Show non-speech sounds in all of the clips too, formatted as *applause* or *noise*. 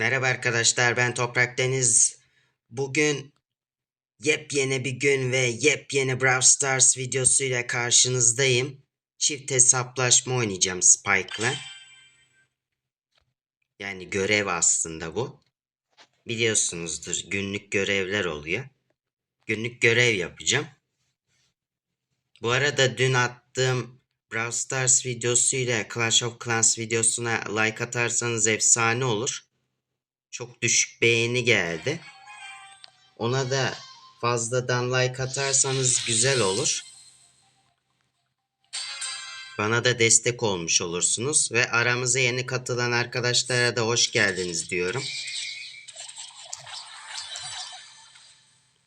Merhaba arkadaşlar ben Toprak Deniz. Bugün yepyeni bir gün ve yepyeni Brawl Stars videosuyla karşınızdayım. Çift hesaplaşma oynayacağım Spike'la. Yani görev aslında bu. Biliyorsunuzdur günlük görevler oluyor. Günlük görev yapacağım. Bu arada dün attığım Brawl Stars videosuyla Clash of Clans videosuna like atarsanız efsane olur. Çok düşük beğeni geldi. Ona da fazladan like atarsanız güzel olur. Bana da destek olmuş olursunuz ve aramıza yeni katılan arkadaşlara da hoş geldiniz diyorum.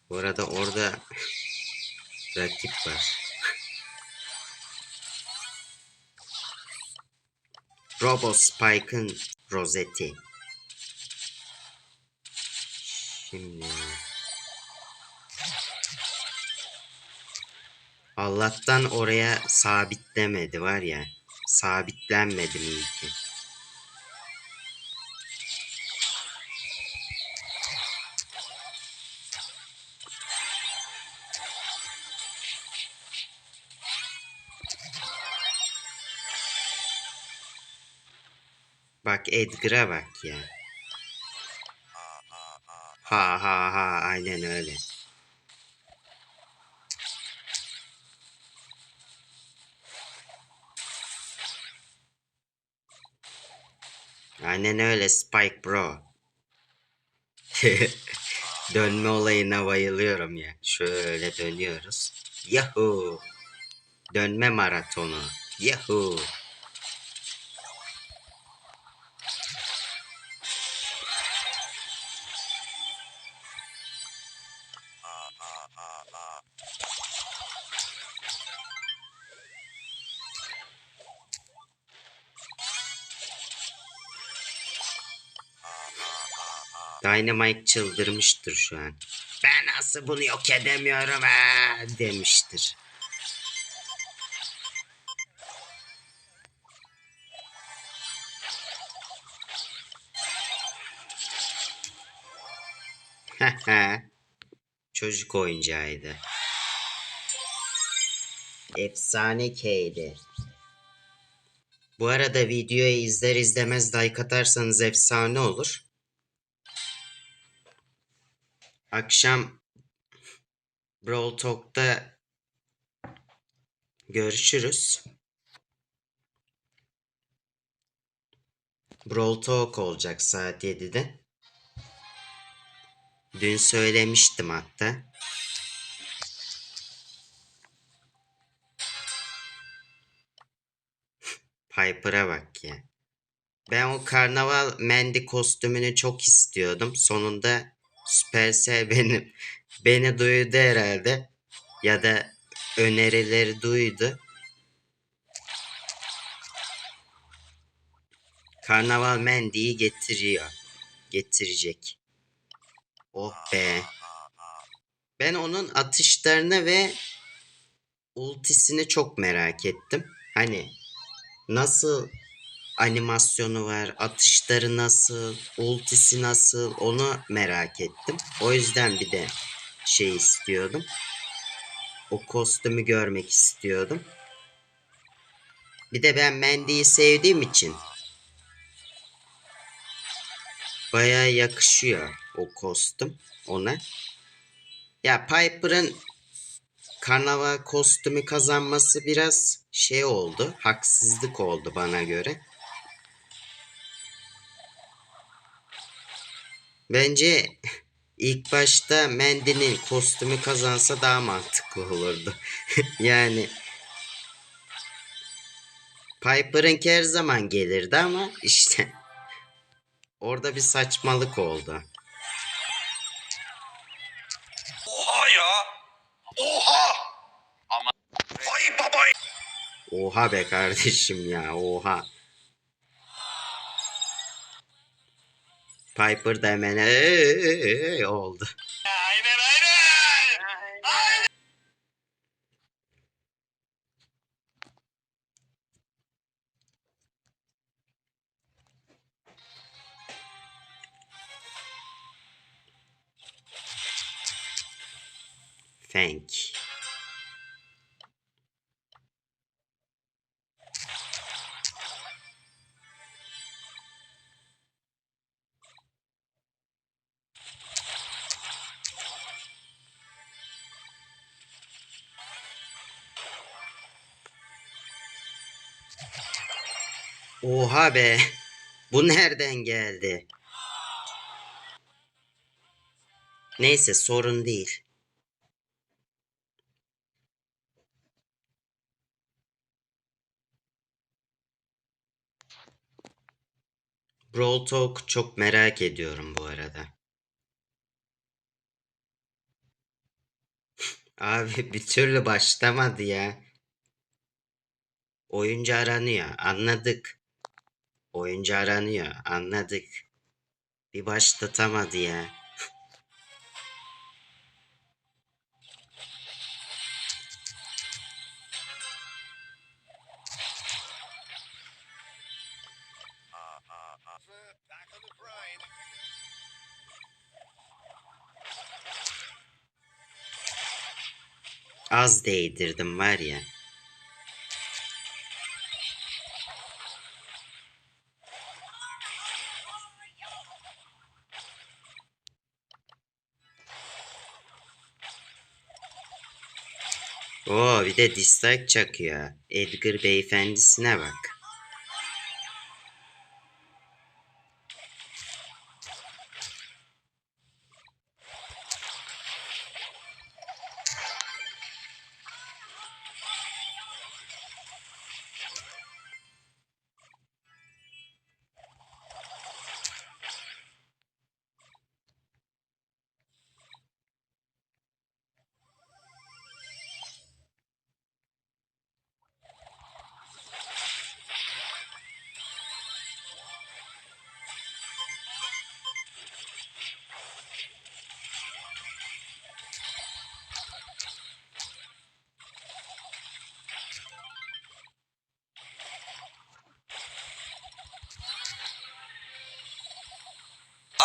Bu arada orada *laughs* rakip var. *laughs* Robo Spike'ın rozeti. Şimdi Allah'tan oraya sabitlemedi var ya. Sabitlenmedim iyi ki. Bak Edgar'a bak ya. Ha ha ha aynen öyle. Aynen öyle Spike bro. *laughs* Dönme olayına bayılıyorum ya. Şöyle dönüyoruz. Yahoo. Dönme maratonu. Yahoo. Dynamite çıldırmıştır şu an. Ben nasıl bunu yok edemiyorum ha demiştir. *laughs* Çocuk oyuncağıydı. Efsane K'ydi. Bu arada videoyu izler izlemez like atarsanız efsane olur. Akşam Brawl Talk'ta görüşürüz. Brawl Talk olacak saat 7'de. Dün söylemiştim hatta. Piper'a bak ya. Ben o karnaval Mandy kostümünü çok istiyordum. Sonunda Supercell benim beni duydu herhalde. Ya da önerileri duydu. Karnaval Mandy'yi getiriyor. Getirecek. Oh be. Ben onun atışlarını ve ultisini çok merak ettim. Hani nasıl animasyonu var, atışları nasıl, ultisi nasıl onu merak ettim. O yüzden bir de şey istiyordum. O kostümü görmek istiyordum. Bir de ben Mandy'yi sevdiğim için bayağı yakışıyor o kostüm ona. Ya Piper'ın karnaval kostümü kazanması biraz şey oldu. Haksızlık oldu bana göre. Bence ilk başta Mandy'nin kostümü kazansa daha mantıklı olurdu. *laughs* yani Piper'ınki her zaman gelirdi ama işte orada bir saçmalık oldu. Oha ya. Oha. Ama vay baba. Oha be kardeşim ya oha. Piper da hemen ee, oldu. Aynen aynen. aynen. Thank Oha be. Bu nereden geldi? Neyse sorun değil. Brawl Talk çok merak ediyorum bu arada. *laughs* Abi bir türlü başlamadı ya. Oyuncu aranıyor. Anladık. Oyuncu aranıyor. Anladık. Bir başlatamadı ya. Az değdirdim var ya. Oo bir de dislike çakıyor. Edgar beyefendisine bak.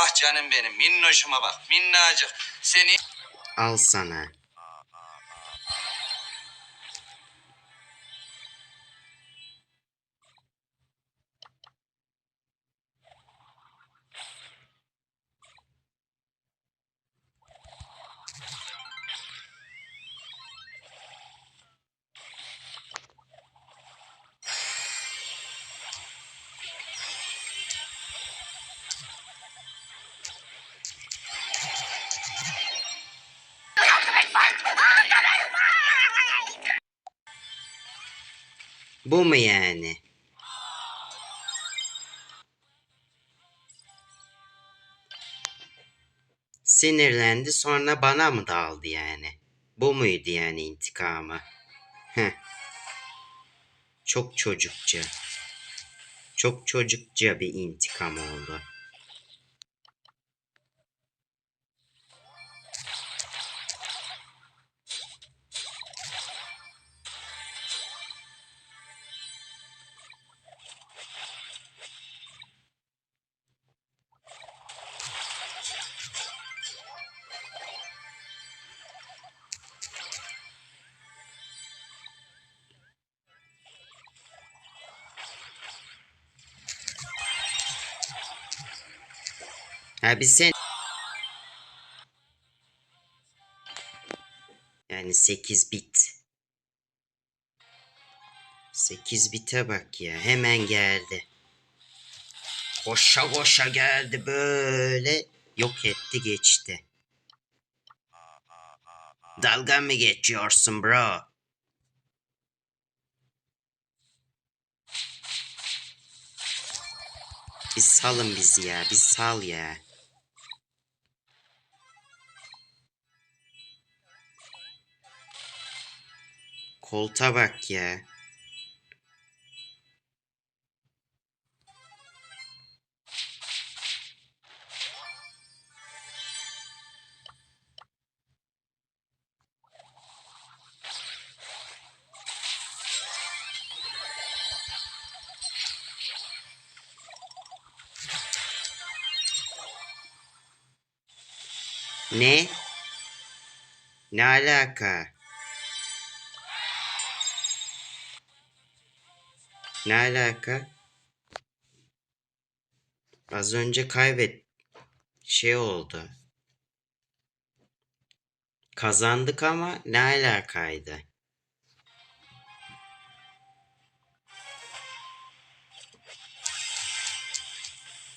Ah canım benim minnoşuma bak minnacık. Seni Al sana. Bu mu yani? Sinirlendi sonra bana mı daldı yani? Bu muydu yani intikamı? Heh. Çok çocukça. Çok çocukça bir intikam oldu. Ha biz sen... Yani 8 bit. 8 bite bak ya. Hemen geldi. Koşa koşa geldi böyle. Yok etti geçti. Dalga mı geçiyorsun bro? Bir salın bizi ya. Bir sal ya. Kolta bak ya. Ne? Ne alaka? Ne alaka? Az önce kaybet şey oldu. Kazandık ama ne alakaydı?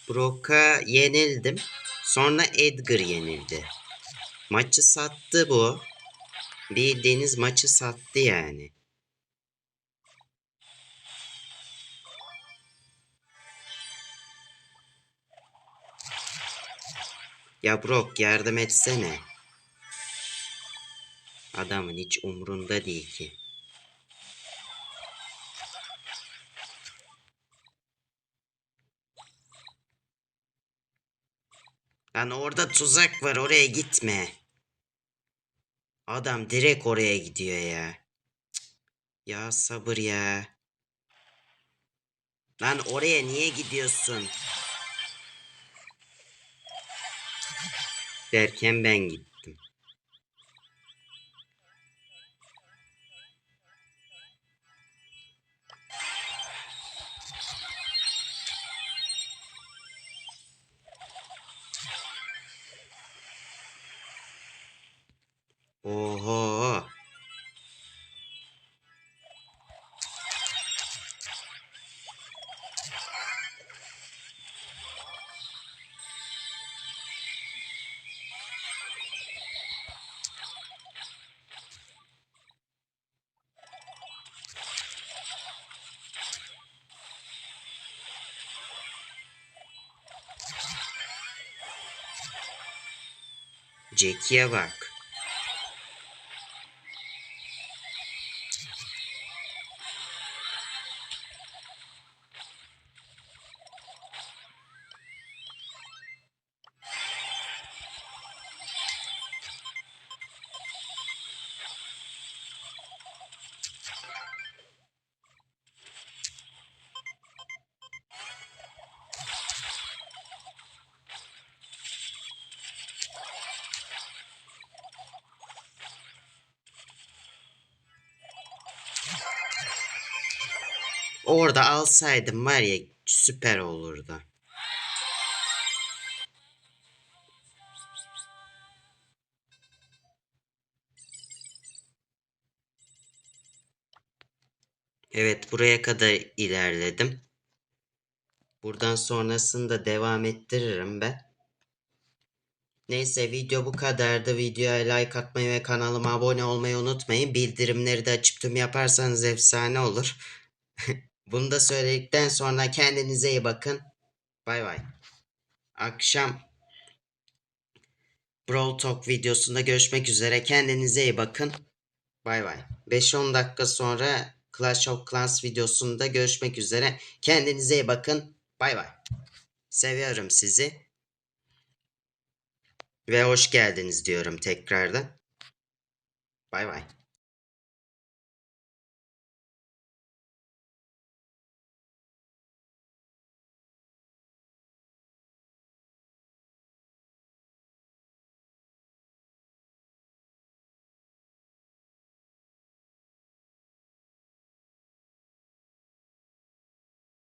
Brock'a yenildim. Sonra Edgar yenildi. Maçı sattı bu. Bildiğiniz maçı sattı yani. Ya Brock yardım etsene. Adamın hiç umrunda değil ki. Lan orada tuzak var oraya gitme. Adam direkt oraya gidiyor ya. Ya sabır ya. Lan oraya niye gidiyorsun? Derken ben gittim. Oho. Джекева. Orada alsaydım var ya süper olurdu. Evet buraya kadar ilerledim. Buradan sonrasını da devam ettiririm ben. Neyse video bu kadardı. Videoya like atmayı ve kanalıma abone olmayı unutmayın. Bildirimleri de açıp tüm yaparsanız efsane olur. *laughs* Bunu da söyledikten sonra kendinize iyi bakın. Bay bay. Akşam Brawl Talk videosunda görüşmek üzere. Kendinize iyi bakın. Bay bay. 5-10 dakika sonra Clash of Clans videosunda görüşmek üzere. Kendinize iyi bakın. Bay bay. Seviyorum sizi. Ve hoş geldiniz diyorum tekrardan. Bay bay.